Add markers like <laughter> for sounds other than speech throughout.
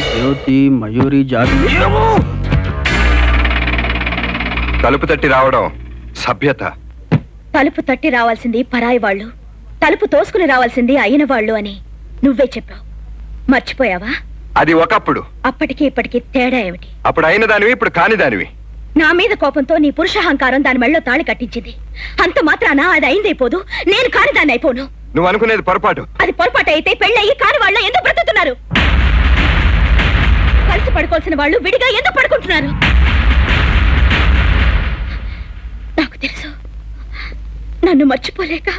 జ్యోతి మయూరి జాతి? తలుపు తట్టి రావడం సభ్యత. తలుపు తట్టి రావాల్సింది పరాయి వాళ్ళు. తలుపు తోసుకుని రావాల్సింది అయిన వాళ్ళు అని నువ్వే చెప్పావు. మర్చిపోయావా? అది ఒకప్పుడు. అప్పటికి ఇప్పటికి తేడా ఏమిటి? అప్పుడు అయిన దానివి ఇప్పుడు కాని దానివి. నా మీద కోపంతో నీ పురుషాహంకారం దాని మెళ్ళో తాళి కట్టించింది. అంత మాత్రాన? అది అయిందైపోదు నేను కాని దాన్ని అయిపోను. నువ్వు అనుకునేది పొరపాటు. అది పొరపాటు అయితే పెళ్ళయి కాని వాళ్ళ ఎందుకు బ్రతుకుతున్నారు? కలిసి పడుకోవాల్సిన వాళ్ళు విడిగా ఎందుకు పడుకుంటున్నారు? నాకు తెలుసు. నన్ను మర్చిపోలేక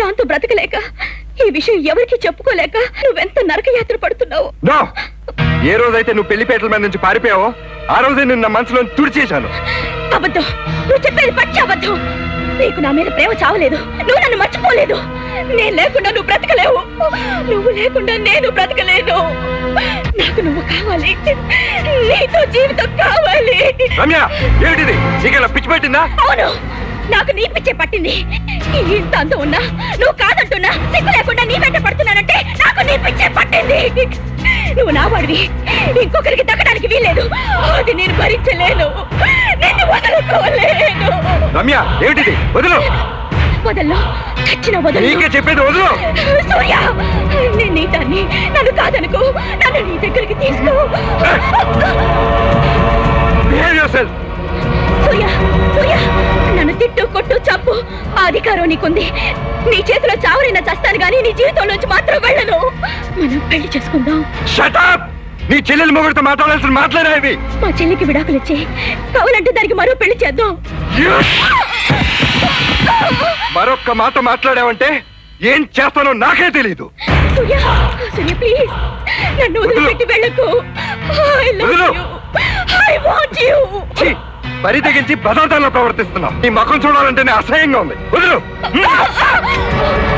దాంతో బ్రతకలేక ఈ విషయం ఎవరికి చెప్పుకోలేక నువ్వెంత నరకయాత్ర పడుతున్నావు? ఏ రోజైతే నువ్వు పెళ్ళిపేటల మీద నుంచి పారిపోయావో ఆ రోజే నేను నా మనసులో తుడిచేశాను. అబద్ధం! నువ్వు చెప్పేది పచ్చి అబద్ధం! నీకు నా మీద ప్రేమ చావలేదు. నువ్వు నన్ను మర్చిపోలేదు. నేను లేకుండా నువ్వు బ్రతకలేవు. నువ్వు లేకుండా నేను బ్రతకలేను. నాకు నువ్వు కావాలి. నీతో జీవితం కావాలి. రమ్య ఏమిటిది నీకెలా పిచ్చి పెట్టిందా? అవును. నాకు నీ పిచ్చే పట్టింది. ఇంత అంత ఉన్నా నువ్వు కాదంటున్నా సిగ్గు లేకుండా నీ వెంట పడుతున్నానంటే నాకు నీ పిచ్చే పట్టింది. నువ్వు నా వాడివి. ఇంకొకరికి దక్కడానికి వీల్లేదు. అది నేను భరించలేను. నిన్ను వదులుకోలేను. రమ్య ఏమిటిది వదులు. వదల్లో. చచ్చిన వదలు. నీకే చెప్పేది వదులు. సూర్య నేను నీ దాన్ని నన్ను కాదనుకో. నన్ను నీ దగ్గరికి తీసుకో. Behave yourself Surya Surya నన్ను తిట్టు కొట్టు చంపు. ఆ అధికారం నీకుంది. నీ చేతిలో చావరైనా చస్తాను గానీ నీ జీవితంలోంచి మాత్రం వెళ్ళను. మనం పెళ్ళి చేసుకుందాం. షట్ అప్ నీ చెల్లెలు మొగుడితో మాట్లాడాల్సిన మాట్లాడేవి మా చెల్లికి విడాకులు ఇచ్చి కావాలంటే దానికి మరో పెళ్ళి చేద్దాం. మరొక్క మాట మాట్లాడావంటే ఏం చేస్తానో నాకే ప్లీజ్ నన్ను వదిలిపెట్టి వెళ్ళకు! బరి తెగించి బదార్థంలో ప్రవర్తిస్తున్నావు. నీ ముఖం చూడాలంటేనే అసహ్యంగా ఉంది. వదులు. <laughs>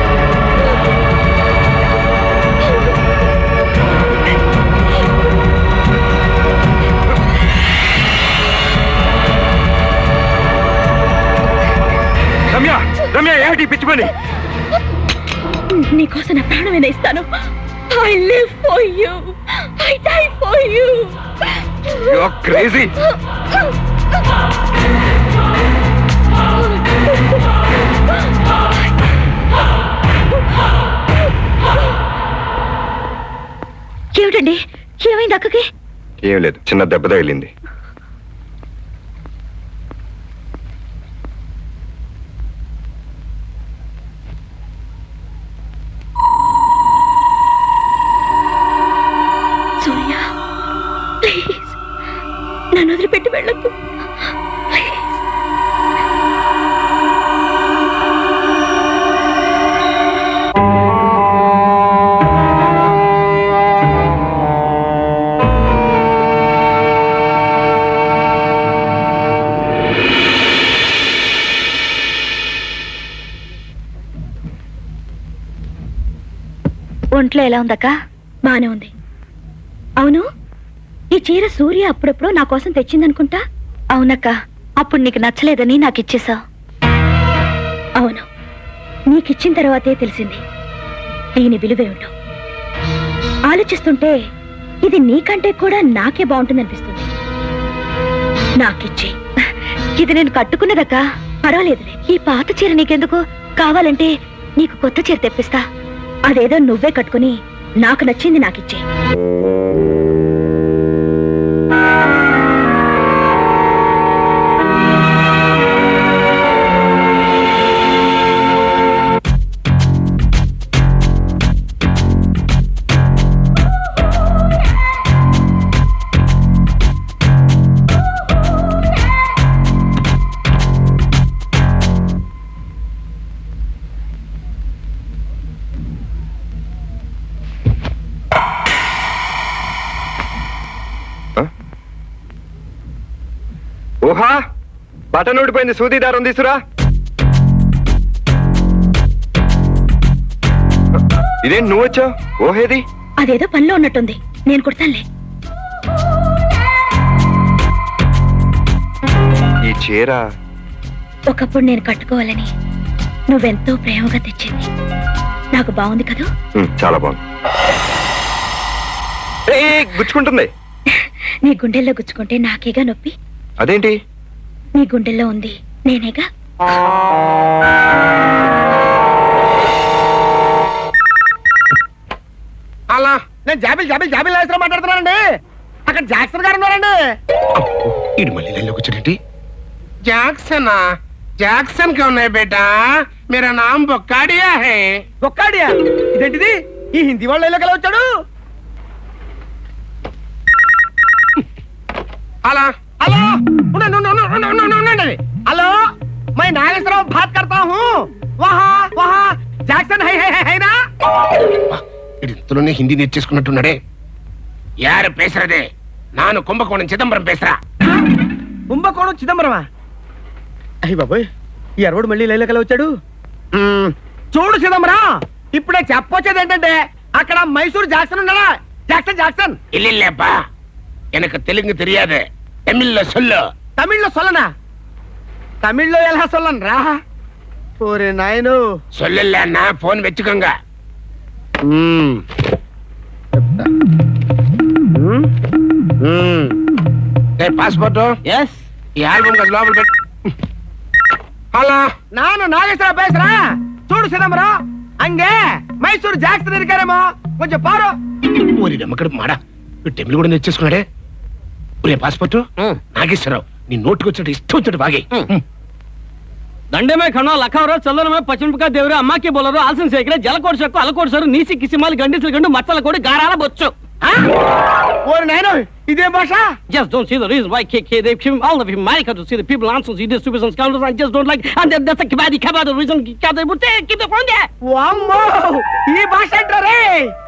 రమ్య ఏమిటి పిచ్చి పని నీకోసం నా ప్రాణమైనా ఇస్తాను. I live for you I die for you you are crazy ఏమిటండి? ఏమైంది అక్కకి? ఏం లేదు చిన్న దెబ్బ తగిలింది. నన్ను వదిలిపెట్టి వెళ్ళకు ఒంట్లో ఎలా ఉందక్క? బానే ఉంది. అవును? ఈ చీర సూర్య అప్పుడప్పుడు నా కోసం తెచ్చిందనుకుంటా? అవునక్క. అప్పుడు నీకు నచ్చలేదని నాకు ఇచ్చేసావు అవును. నీకిచ్చిన తర్వాతే తెలిసింది. దీని విలువేమిటో ఆలోచిస్తుంటే ఇది నీకంటే కూడా నాకే బాగుంటుందనిపిస్తుంది. నాకిచ్చి ఇది నేను కట్టుకున్నదక్క. పర్వాలేదులే. ఈ పాత చీర నీకెందుకు? కావాలంటే నీకు కొత్త చీర తెప్పిస్తా. అదేదో నువ్వే కట్టుకుని నాకు నచ్చింది నాకిచ్చే బటన్ ఊడిపోయింది. సూది దారం తీసురా. ఇదేంటి నువ్వు వచ్చావు? ఓహేది? అదేదో పనిలో ఉన్నట్టుంది. నేను కుడతానులే. ఈ చీర ఒకప్పుడు నేను కట్టుకోవాలని నువ్వెంతో ప్రేమగా తెచ్చింది. నాకు బాగుంది కదూ? ఉమ్, చాలా బాగుంది. ఏ గుచ్చుకుంటుంది. నీ గుండెల్లో గుచ్చుకుంటే నాకేగా నొప్పి? అదేంటి? నీ గుండెల్లో ఉంది. నేనేగా? అలా నేను జాబిల్ జాబిల్ జాబిల్ లాయసరా మాట్లాడుతున్నానండి. అక్కడ జాక్సన్ గారు ఉన్నారండి. ఇది మళ్ళీ లైన్లోకి వచ్చాడండి జాక్సన్? జాక్సన్కి ఉన్నాయి బేట. మీరా నామ్ బొక్కాడియా హే. బొక్కాడియా? ఇదేంటిది? ఈ హిందీ వాళ్ళ లైన్లోకి ఎలా వచ్చాడు? అలా హలో? హలో? మై నాగేశ్వరరావు బాత్ కర్తా హూ? వహా వహా. జాక్సన్ హై హై హై నా ఇంతలోనే హిందీ నేర్చేసుకున్నట్టున్నాడే. యారు పేసరదే. నాను కుంభకోణం చిదంబరం పేసరా. కుంభకోణం చిదంబరమా? అయ్య బాబోయ్ ఈ అరవడు మళ్ళీ లైల కల వచ్చాడు? చూడు చిదంబరం ఇప్పుడే చెప్పొచ్చేది ఏంటంటే అక్కడ మైసూర్ జాక్సన్ ఉన్నాడా? Jackson Jackson. ఇల్లిల్లేబ్బా ఎనకు తెలుగు తెలియాదే. தமிழ்ல சொல்லு తమిళ్లో సొల్లనా తమిళ్లో ఎలా సొల్లను రా ఓరే నాయను சொல்லலன்னா போன் வச்சுக்கோங்க పాస్పోర్ట్ ఎస్ ఈ ఆల్బమ్ కదా లోపల పెట్టు హలో నాను నాగేశ్వర పేసరా చూడు చిదంబరం అంగే మైసూర్ జాక్సన్ ఇరికారేమో కొంచెం పారు ఓరి నమ్మకడు మాడా వీడు టెంపుల్ కూడా నేర్చేసుకున్నాడే ఒరే పాస్పోర్టు నాగేశ్వరరావు నీ నోటుకు వచ్చినట్టు ఇష్టం వచ్చినట్టు బాగే దండమే కణ లఖవరా చల్లనమే పచ్చిమిపకాయ దేవుడు అమ్మాకి బోలరు ఆలసం సేకరే జలకోడు చెక్కు అలకోడు సరు నీసి కిసిమాలి గండిసలు గండు మచ్చల కోడి గారాల బొచ్చు. ఓరి నాయన ఇదే భాష just don't see the reason why K K they Kim all of America to see the people answers ఇదే supers and scoundrels I just don't like and that that's kabaddi kabaddi reason kabaddi బుట్టే Kim the కొండే వామ్మో ಈ ಭಾಷೆ ಅಂಟ್ರೆ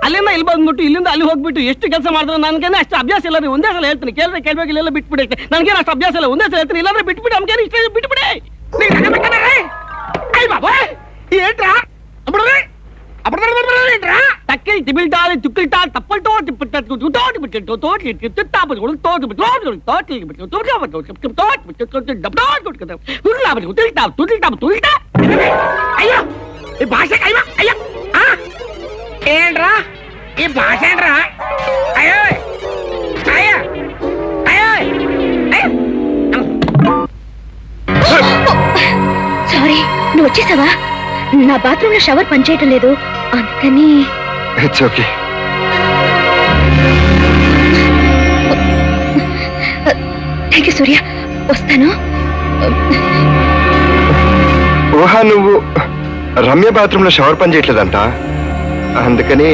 ಅಲ್ಲಿಂದ ಇಲ್ಲಿ ಬಂದ್ಬಿಟ್ಟು ಇಲ್ಲಿಂದ ಅಲ್ಲಿ ಹೋಗ್ಬಿಟ್ಟು ಎಷ್ಟು ಕೆಲಸ ಮಾಡಿದ್ರೆ ನನಗೇನೆ ಅಷ್ಟು ಅಭ್ಯಾಸ ಇಲ್ಲ ರೀ ಒಂದೇ ಸಲ ಹೇಳ್ತೀನಿ ಕೇಳಿದ್ರೆ ಕೇಳಬೇಕು ಇಲ್ಲೆಲ್ಲ ಬಿಟ್ಬಿಡೈತೆ ನನಗೇನು ಅಷ್ಟು ಅಭ್ಯಾಸ ಇಲ್ಲ ಒಂದೇ ಸಲ ಹೇಳ್ತೀನಿ ಇಲ್ಲಾಂದ್ರೆ ಬಿಟ್ಬಿಡಿ ನಮ್ಗೇನು ಇಷ್ಟ ಬಿಟ್ಬಿಡಿ ಏನ್ರಾ ಬಿಡ್ರಿ పెట్టానే అయ్య బాబోయ్ ఏంట్రా అప్పుడు అప్పుడు ఏంట్రా తక్కిలి తిమిల్టాలి తుక్కిల్టాలి తప్పలు తోటి పిట్టట్టు తోటి తోటి తిట్టాపలు కూడా తోటి తోటి తోటి తోటి తోటి తుల్లాపలు తుల్టా తుల్టా తుల్టా అయ్యో ఈ భాష అయ్యా అయ్యా ఏంట్రా ఈ భాష ఏంట్రా అయ్యో అయ్యా అయ్యో అయ్యో సారీ నువ్వు వచ్చేసావా నా బాత్రూమ్లో షవర్ పనిచేయటం లేదు. అందుకని it's okay thank you Surya. వస్తాను. ఊహా నువ్వు రమ్య బాత్రూమ్లో షవర్ పని చేయట్లేదంట అందుకని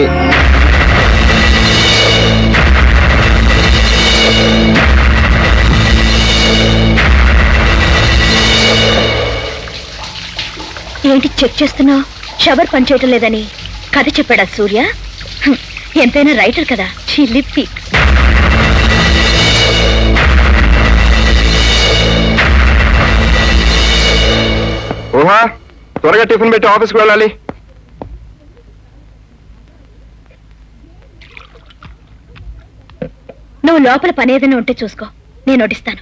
ఏంటి చెక్ చేస్తున్నావు? షవర్ పనిచేయటం లేదని కథ చెప్పాడా సూర్య? ఎంతైనా రైటర్ కదా. చిల్లిప్పి ఊహా త్వరగా టిఫిన్ పెట్టి ఆఫీస్కి వెళ్ళాలి. నువ్వు లోపల పని ఏదైనా ఉంటే చూసుకో. నేను నోటిస్తాను.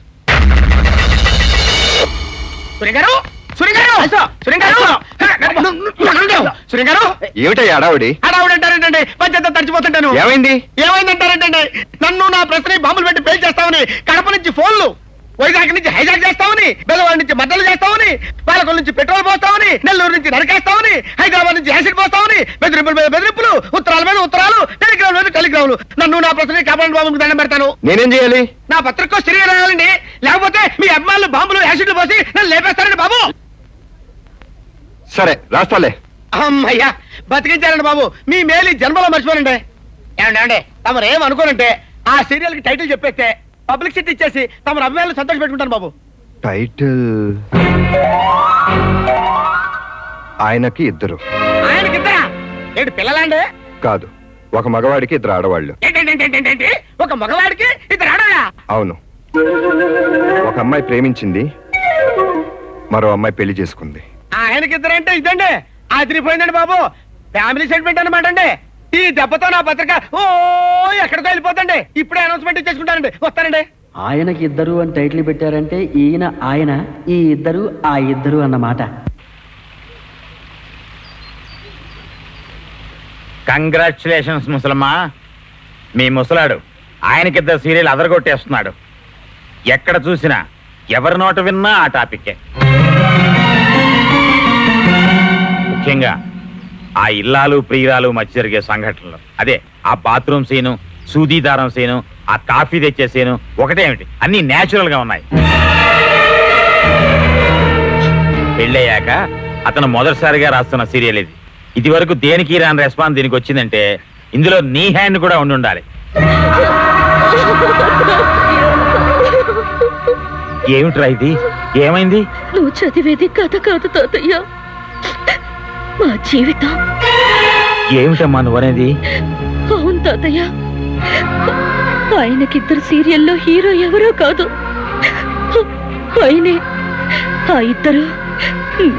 గారు! ఏమిటయ్యా అడావిడి అడావుడంటారేంటండి పంచంతా తడిచిపోతుంటాను. ఏమైంది? ఏమైందంటారేంటండి? నన్ను నా ప్రశ్న బాంబులు పెట్టి పేల్ చేస్తామని కడప నుంచి ఫోన్లు వైజాగ్ నుంచి హైజాక్ చేస్తామని బెల్లవాడి నుంచి మద్దలు చేస్తామని పాలకొల నుంచి పెట్రోల్ పోస్తామని నెల్లూరు నుంచి నరికేస్తామని హైదరాబాద్ నుంచి యాసిడ్ పోస్తామని బెదిరింపుల మీద బెదిరింపులు ఉత్తరాల మీద ఉత్తరాలు టెలిగ్రామ్ మీద టెలిగ్రాములు. నన్ను నా ప్రశ్న కాపాడండి బాబుకి దండం పెడతాను. నేనేం చేయాలి? నా పత్రికో స్త్రీగా రాయాలండి లేకపోతే మీ అభిమానులు బాంబులు యాసిడ్లు పోసి నన్ను లేపేస్తారండి బాబు. సరే రాస్తాలే. అమ్మయ్యా బతికించారండి బాబు. మీ మేలు ఈ జన్మలో మర్చిపోనండి. ఏమండి ఏమండి? తమరు ఏం అనుకోనంటే ఆ సీరియల్కి టైటిల్ చెప్పేస్తే పబ్లిసిటీ ఇచ్చేసి తమరు అభిమానులు సంతోష పెట్టుకుంటాను బాబు. టైటిల్? ఆయనకి ఇద్దరు. ఆయనకి ఇద్దరా? ఏంటి పిల్లలండి? కాదు ఒక మగవాడికి ఇద్దరు ఆడవాళ్ళు. ఏంటంటే ఒక మగవాడికి ఇద్దరు ఆడవాళ్ళా? అవును. ఒక అమ్మాయి ప్రేమించింది మరో అమ్మాయి పెళ్ళి చేసుకుంది. ఆయనకి ఇద్దరంటే ఇదండి. ఆదిరిపోయిందండి బాబు. ఫ్యామిలీ సెంటిమెంట్ అనమాట అండి. ఈ దెబ్బతో నా పత్రిక ఓ ఎక్కడికో వెళ్ళిపోతండి ఇప్పుడే అనౌన్స్మెంట్ ఇచ్చేసుకుంటానండి. వస్తానండి. ఆయనకి ఇద్దరు అని టైటిల్ పెట్టారంటే ఈయన ఆయన ఈ ఇద్దరు ఆ ఇద్దరు అన్నమాట. కంగ్రాచులేషన్స్ ముసలమ్మా. మీ ముసలాడు ఆయనకిద్దరు సీరియల్ అదరగొట్టేస్తున్నాడు. ఎక్కడ చూసినా ఎవరి నోట విన్నా ఆ టాపిక్కే ముఖ్యంగా ఆ ఇల్లాలు ప్రియురాలు మధ్య జరిగే సంఘటనలు. అదే ఆ బాత్రూమ్ సీను సూదీదారం సీను ఆ కాఫీ తెచ్చే సీను ఒకటేమిటి అన్ని నేచురల్గా ఉన్నాయి. పెళ్ళయ్యాక అతను మొదటిసారిగా రాస్తున్న సీరియల్ ఇది. ఇది వరకు దేనికి రాని రెస్పాన్స్ దీనికి వచ్చిందంటే ఇందులో నీ హ్యాండ్ కూడా ఉండి ఉండాలి. ఏమిట్రా ఇది? ఏమైంది? నువ్వు చదివేది కథ కాదు తాతయ్య. మా జీవితం. ఏమిటమ్మా నువ్వనేది అవును తాతయ్య. ఆయనకిద్దరు సీరియల్లో హీరో ఎవరో కాదు. ఆయనే ఆ ఇద్దరు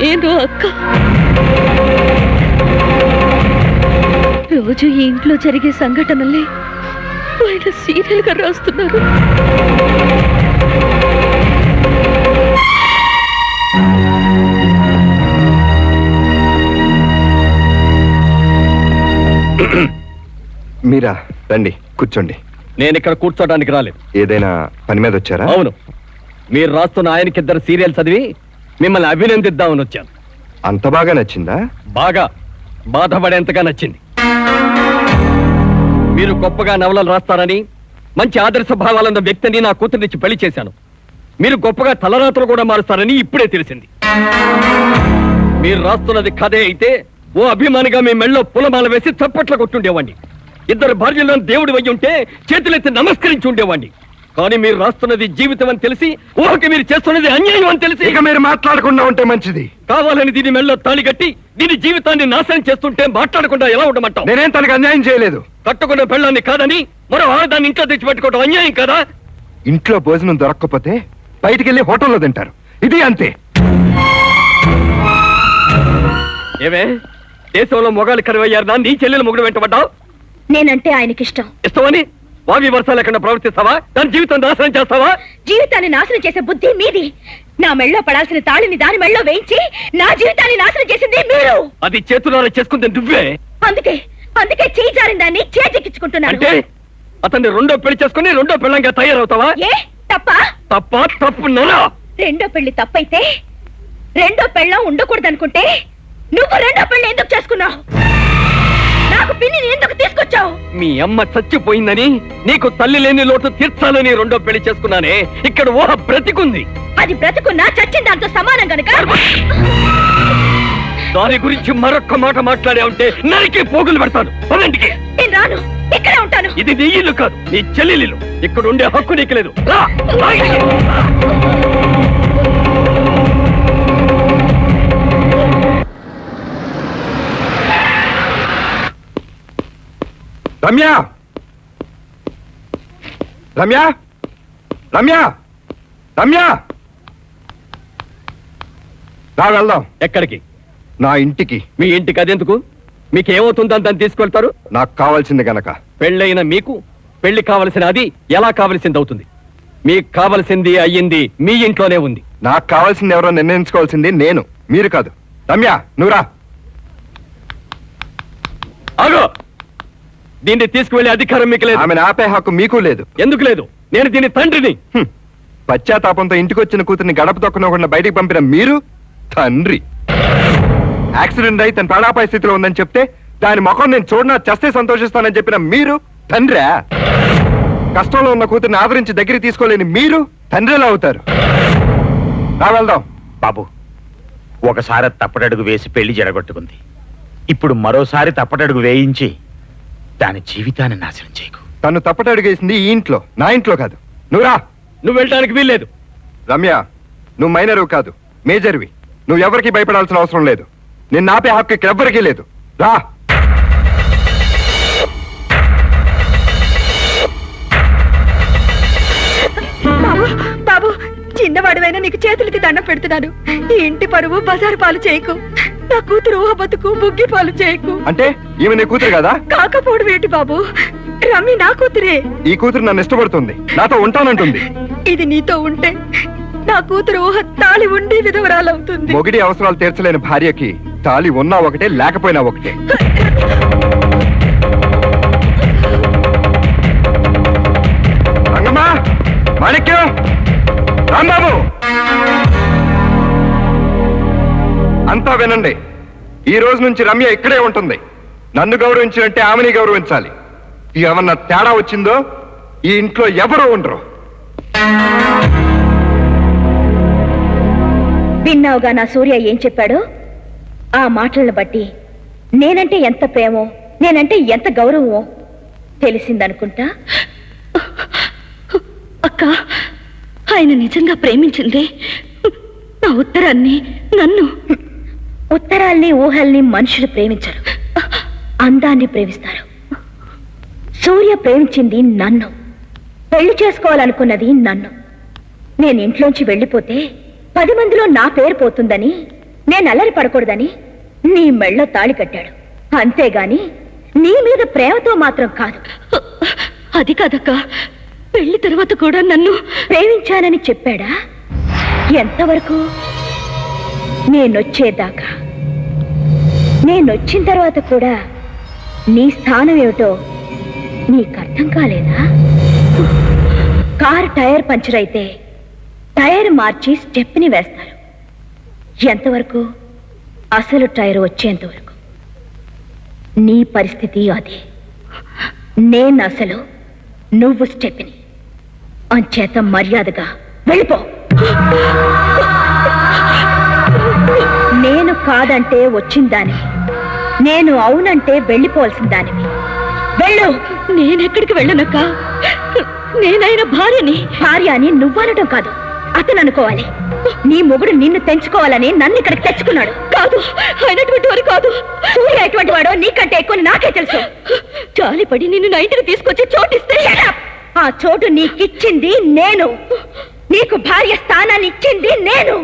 నేను అక్క. రోజు ఈ ఇంట్లో జరిగే సంఘటనల్ని ఆయన సీరియల్గా రాస్తున్నారు. మీరా రండి కూర్చోండి. నేను ఇక్కడ కూర్చోడానికి రాలేదు. ఏదైనా పని మీద వచ్చారా? అవును. మీరు రాస్తున్న ఆయనకిద్దరు సీరియల్ చదివి మిమ్మల్ని అభినందిద్దామని వచ్చాను. అంత బాగా నచ్చిందా? బాగా. బాధపడేంతగా నచ్చింది. మీరు గొప్పగా నవలలు రాస్తారని మంచి ఆదర్శ భావాలున్న వ్యక్తిని నా కూతురినిచ్చి పెళ్ళి చేశాను. మీరు గొప్పగా తలరాత్రులు కూడా మారుస్తారని ఇప్పుడే తెలిసింది. మీరు రాస్తున్నది కథే అయితే ఓ అభిమానిగా మీ మెళ్ళో పులమాల వేసి చప్పట్లు కొట్టుండేవాడిని ఇద్దరు భార్యలను దేవుడి వయ్యి ఉంటే చేతులెత్తి నమస్కరించి ఉండేవాడిని కానీ మీరు రాస్తున్నది జీవితం అని తెలిసి ఊహకి మీరు చేస్తున్నది అన్యాయం అని తెలిసి. ఇక మీరు మాట్లాడకుండా ఉంటే మంచిది. కావాలని దీని మెళ్ళో తాళి కట్టి దీని జీవితాన్ని నాశనం చేస్తుంటే మాట్లాడకుండా ఎలా ఉండమంటావు? నేనేం తనకు అన్యాయం చేయలేదు. కట్టుకున్న పెళ్ళాన్ని కాదని మరో ఆడదాన్ని ఇంట్లో తెచ్చిపెట్టుకోవడం అన్యాయం కదా? ఇంట్లో భోజనం దొరక్కపోతే బయటికి వెళ్ళి హోటల్లో తింటారు. ఇది అంతే. ఏమే? దేశంలో మొగాలు కరువయ్యారు నీ చెల్లెలు మొగుడు వెంటబడ్డావు నేనంటే ఆయనకిష్టం. ఇష్టమని వావి వర్షాలు లేకుండా ప్రవర్తిస్తావా? దాని జీవితం నాశనం చేస్తావా? జీవితాన్ని నాశనం చేసే బుద్ధి మీది. నా మెళ్ళో పడాల్సిన తాళిని దాని మెళ్ళో వేయించి నా జీవితాన్ని నాశనం చేసింది మీరు. అది చేతులారా చేసుకుంటే నువ్వే. అందుకే అందుకే చేయి జారిన దాన్ని చేజెక్కించుకుంటున్నాను. అంటే అతన్ని రెండో పెళ్ళి చేసుకుని రెండో పెళ్ళంగా తయారవుతావా? ఏ తప్ప? తప్ప తప్పు రెండో పెళ్ళి తప్పైతే రెండో పెళ్ళం ఉండకూడదనుకుంటే నువ్వు రెండో పెళ్ళి ఎందుకు చేసుకున్నావు? నాకు పిన్నిని ఎందుకు తీసుకొచ్చావు? మీ అమ్మ చచ్చిపోయిందని నీకు తల్లి లేని లోటు తీర్చాలని రెండో పెళ్ళి చేసుకున్నానే ఇక్కడ ఊహ బ్రతికుంది. అది బ్రతుకున్నా చచ్చిన దాంతో సమానం గనుక దాని గురించి మరొక్క మాట మాట్లాడే ఉంటే నరికి పోగులు పెడతాను. పదంటికి నేను రాను. ఇక్కడే ఉంటాను. ఇది నీ ఇల్లు కాదు నీ చెల్లెలిల్లు. ఇక్కడ ఉండే హక్కు నీకు లేదు. రా, రా ఇక్కడికి. రమ్య! రమ్య! రమ్య! రమ్య! రా వెళ్దాం. ఎక్కడికి? నా ఇంటికి. మీ ఇంటికి అదెందుకు? మీకు ఏమవుతుందని దాన్ని తీసుకెళ్తారు? నాకు కావాల్సింది గనక. పెళ్ళైన మీకు పెళ్ళి కావలసిన అది ఎలా కావలసింది అవుతుంది? మీకు కావలసింది అయ్యింది మీ ఇంట్లోనే ఉంది. నాకు కావాల్సింది ఎవరో నిర్ణయించుకోవాల్సింది నేను. మీరు కాదు. రమ్య నువ్వురా ఆగో! దీన్ని తీసుకువెళ్ళే అధికారం మీకు లేదు. ఆమెను ఆపే హక్కు మీకు లేదు. ఎందుకు లేదు? నేను దీని తండ్రిని. హ్మ్. పశ్చాత్తాపంతో ఇంటికొచ్చిన కూతుర్ని గడప తొక్కనకుండా బయటికి పంపిన మీరు తండ్రి. యాక్సిడెంట్ అయి తన ప్రాణాపాయ స్థితిలో ఉందని చెప్తే దాని ముఖం నేను చూడనా చస్తే సంతోషిస్తానని చెప్పిన మీరు తండ్రా? కష్టంలో ఉన్న కూతుర్ని ఆదరించి దగ్గరికి తీసుకోలేని మీరు తండ్రిలా అవుతారు. రా వెళ్దాం. బాబు ఒకసారి తప్పటడుగు వేసి పెళ్ళి జడగొట్టుకుంది ఇప్పుడు మరోసారి తప్పటడుగు వేయించి దాని జీవితాన్ని నాశనం చేయకు. తను తప్పటడుగేసింది ఈ ఇంట్లో నా ఇంట్లో కాదు. నువ్వు రా. నువ్వు వెళ్ళడానికి వీల్లేదు. రమ్య నువ్వు మైనరు కాదు మేజర్వి. నువ్వు ఎవరికి భయపడాల్సిన అవసరం లేదు. నిన్ను ఆపే హక్కు ఇక్కడ ఎవ్వరికీ లేదు. రా. బాబు బాబు చిన్నవాడివైనా నీకు చేతులకి దండం పెడుతున్నాను. ఈ ఇంటి పరువు బజారు పాలు చేయకు. నా కూతురు ఊహ బతుకు బుగ్గి పాలు చేయకు. అంటే ఈమె నీ కూతురు కదా? కాకపోడు వేటి బాబు? రమ్మి నా కూతురే. ఈ కూతురు నన్ను ఇష్టపడుతుంది నాతో ఉంటానంటుంది. ఇది నీతో ఉంటే నా కూతురు ఊహ తాలి ఉండి విధవరాలవుతుంది. మొగిడి అవసరాలు తీర్చలేని భార్యకి తాలి ఉన్నా ఒకటే లేకపోయినా ఒకటే. రంగమ్మా మాణిక్యం రాంబాబు! అంతా వినండి. ఈ రోజు నుంచి రమ్య ఇక్కడే ఉంటుంది. నన్ను గౌరవించినట్టే ఆమెని గౌరవించాలి. ఏమన్నా తేడా వచ్చిందో ఈ ఇంట్లో ఎవరు ఉండరు. విన్నావుగా నా సూర్య ఏం చెప్పాడో? ఆ మాటలను బట్టి నేనంటే ఎంత ప్రేమో నేనంటే ఎంత గౌరవమో తెలిసిందనుకుంటా? అక్క ఆయన నిజంగా ప్రేమించింది నా ఉత్తరాన్ని నన్ను. ఉత్తరాల్ని ఊహల్ని మనుషులు ప్రేమించరు. అందాన్ని ప్రేమిస్తారు. సూర్య ప్రేమించింది నన్ను. పెళ్ళి చేసుకోవాలనుకున్నది నన్ను. నేను ఇంట్లోంచి వెళ్ళిపోతే పది మందిలో నా పేరు పోతుందని నేను అల్లరి పడకూడదని నీ మెళ్ళో తాళి కట్టాడు. అంతేగాని నీ మీద ప్రేమతో మాత్రం కాదు. అది కాదక్క. పెళ్ళి తర్వాత కూడా నన్ను ప్రేమించానని చెప్పాడా? ఎంతవరకు? నేనొచ్చేదాకా. నేనొచ్చిన తర్వాత కూడా నీ స్థానం ఏమిటో నీకు అర్థం కాలేదా? కారు టైర్ పంచర్ అయితే టైర్ మార్చి స్టెప్ని వేస్తారు. ఎంతవరకు? అసలు టైర్ వచ్చేంతవరకు. నీ పరిస్థితి అది. నేను అసలు నువ్వు స్టెప్ని అంచేత మర్యాదగా వెళ్ళిపో. నేను కాదంటే వచ్చిందానివి నేను అవునంటే వెళ్ళిపోవాల్సిన దానివి వెళ్ళు! నేనెక్కడికి వెళ్ళనక్క? నేనైనా భార్యని. భార్య అని నువ్వనటం కాదు అతను అనుకోవాలి నీ మొగుడు నిన్ను తెంచుకోవాలని నన్ను ఇక్కడికి తెచ్చుకున్నాడు. కాదు అయినటువంటి వాడు కాదు. సూర్య ఎటువంటి వాడో నీకంటే ఎక్కువ నాకే తెలుసు. జాలిపడి నిన్ను నా ఇంటికి తీసుకొచ్చి చోటిస్తే. ఆ చోటు నీకిచ్చింది నేను. నీకు భార్య స్థానాన్ని ఇచ్చింది నేను.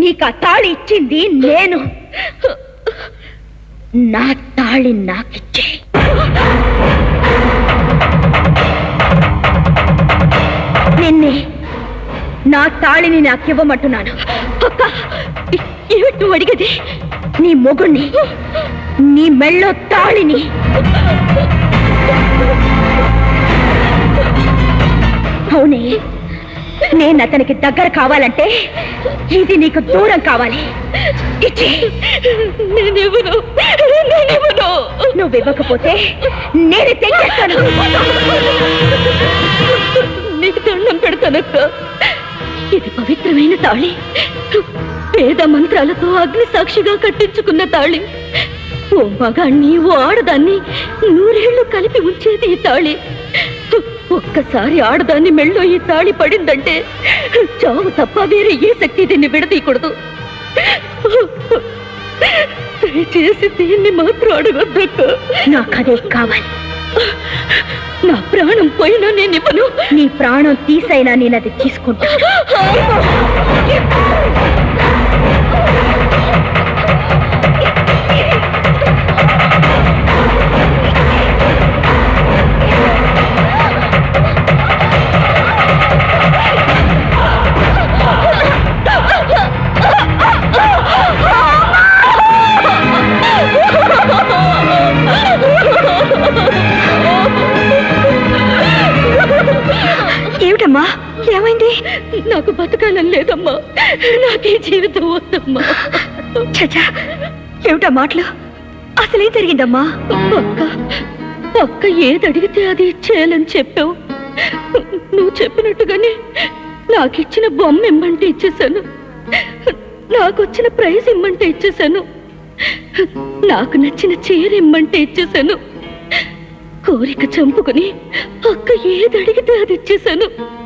నీకు ఆ తాళి ఇచ్చింది నేను. నా తాళి నాకిచ్చే. నిన్నే నా తాళిని నాకివ్వమంటున్నాను. అక్క ఏమిటి అడిగది నీ మొగుణ్ణి నీ మెళ్ళో తాళిని. అవునే నేను అతనికి దగ్గర కావాలంటే ఇది నీకు దూరం కావాలి. నువ్వు ఇవ్వకపోతే నేను తెచ్చేస్తాను. నీకు దండం పెడతానక్క. ఇది పవిత్రమైన తాళి. వేద మంత్రాలతో అగ్ని సాక్షిగా కట్టించుకున్న తాళి. ఓ మగాణ్ణి ఓ ఆడదాన్ని నూరేళ్ళు కలిపి ఉంచేది ఈ తాళి. ఒక్కసారి ఆడదాన్ని మెళ్ళో ఈ తాళి పడిందంటే చావు తప్ప వేరే ఏ శక్తి దీన్ని విడదీయకూడదు. దయచేసి దీన్ని మాత్రం అడగొద్దక్క. నాకదే కావాలి. నా ప్రాణం పోయినా నేను ఇవ్వను. నీ ప్రాణం తీసైనా నేను అది తీసుకుంటా. నాకు బతకాలని లేదమ్మా. నాకే జీవితం వద్దమ్మా. చచా ఏమిటా మాటలు? అసలేం జరిగిందమ్మా? అక్క అక్క ఏది అడిగితే అది ఇచ్చేయాలని చెప్పావు. నువ్వు చెప్పినట్టుగానే నాకు ఇచ్చిన బొమ్మ ఇమ్మంటే ఇచ్చేశాను. నాకు వచ్చిన ప్రైజ్ ఇమ్మంటే ఇచ్చేశాను. నాకు నచ్చిన చీర ఇమ్మంటే ఇచ్చేశాను. కోరిక చంపుకుని అక్క ఏది అడిగితే అది ఇచ్చేశాను.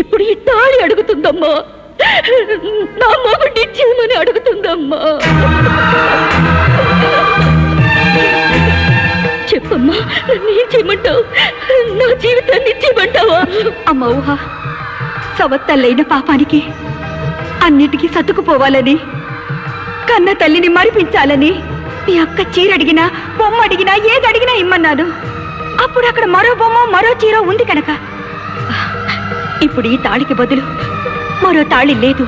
ఇప్పుడు ఈ తాళి అడుగుతుందమ్మా. నా మొగుడిని ఇచ్చేయమని అడుగుతుందమ్మా. చెప్పమ్మా నేను చేయమంటావు? నా జీవితాన్ని చేయమంటావా? అమ్మ ఊహ సవత్తల్లైన పాపానికి అన్నిటికీ సతుకుపోవాలని కన్న తల్లిని మరిపించాలని మీ అక్క చీర అడిగినా బొమ్మ అడిగినా ఏది అడిగినా ఇమ్మన్నాను. అప్పుడు అక్కడ మరో బొమ్మ మరో చీర ఉంది కనుక. ఇప్పుడు ఈ తాళికి బదులు మరో తాళి లేదు.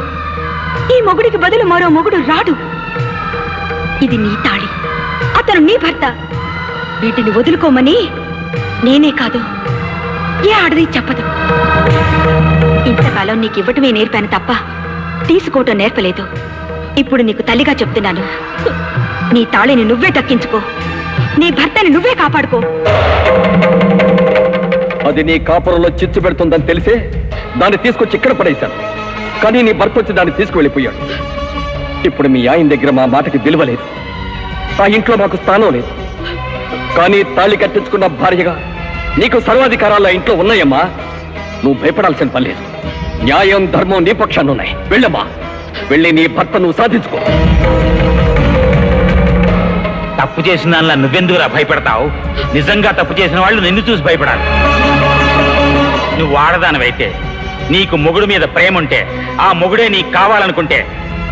ఈ మొగుడికి బదులు మరో మొగుడు రాడు. ఇది నీ తాళి. అతను నీ భర్త. వీటిని వదులుకోమని నేనే కాదు. ఏ ఆడది చెప్పదు. ఇంతకాలం నీకు ఇవ్వటమే నేర్పాను తప్ప తీసుకోవటం నేర్పలేదు. ఇప్పుడు నీకు తల్లిగా చెప్తున్నాను. నీ తాళిని నువ్వే దక్కించుకో. నీ భర్తని నువ్వే కాపాడుకో. అది నీ కాపురంలో చిచ్చు పెడుతుందని తెలిసే దాన్ని తీసుకొచ్చి ఇక్కడ పడేశాను. కానీ నీ భర్త వచ్చి దాన్ని తీసుకువెళ్ళిపోయాడు. ఇప్పుడు మీ ఆయన దగ్గర మా మాటకి విలువ లేదు. ఆ ఇంట్లో మాకు స్థానం లేదు. కానీ తాళి కట్టించుకున్న భార్యగా నీకు సర్వాధికారాలు ఆ ఇంట్లో ఉన్నాయమ్మా. నువ్వు భయపడాల్సిన పని లేదు. న్యాయం ధర్మం నీ పక్షాన్ని ఉన్నాయి. వెళ్ళమ్మా. వెళ్ళి నీ భర్త నువ్వు సాధించుకో. తప్పు చేసిన దానిలా నువ్వెందుకురా భయపడతావు? నిజంగా తప్పు చేసిన వాళ్ళు నిన్ను చూసి భయపడాలి. నువ్వు ఆడదానివైతే నీకు మొగుడు మీద ప్రేమ ఉంటే ఆ మొగుడే నీకు కావాలనుకుంటే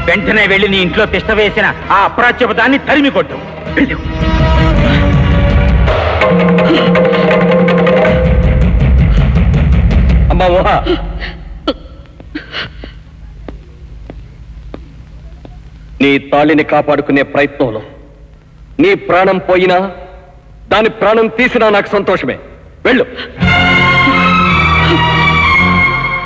వెంటనే వెళ్ళి నీ ఇంట్లో తిష్ట వేసిన ఆ అప్రాచ్యపదాన్ని తరిమి కొట్టు. అమ్మా నీ తాళిని కాపాడుకునే ప్రయత్నంలో నీ ప్రాణం పోయినా దాని ప్రాణం తీసినా నాకు సంతోషమే. వెళ్ళు.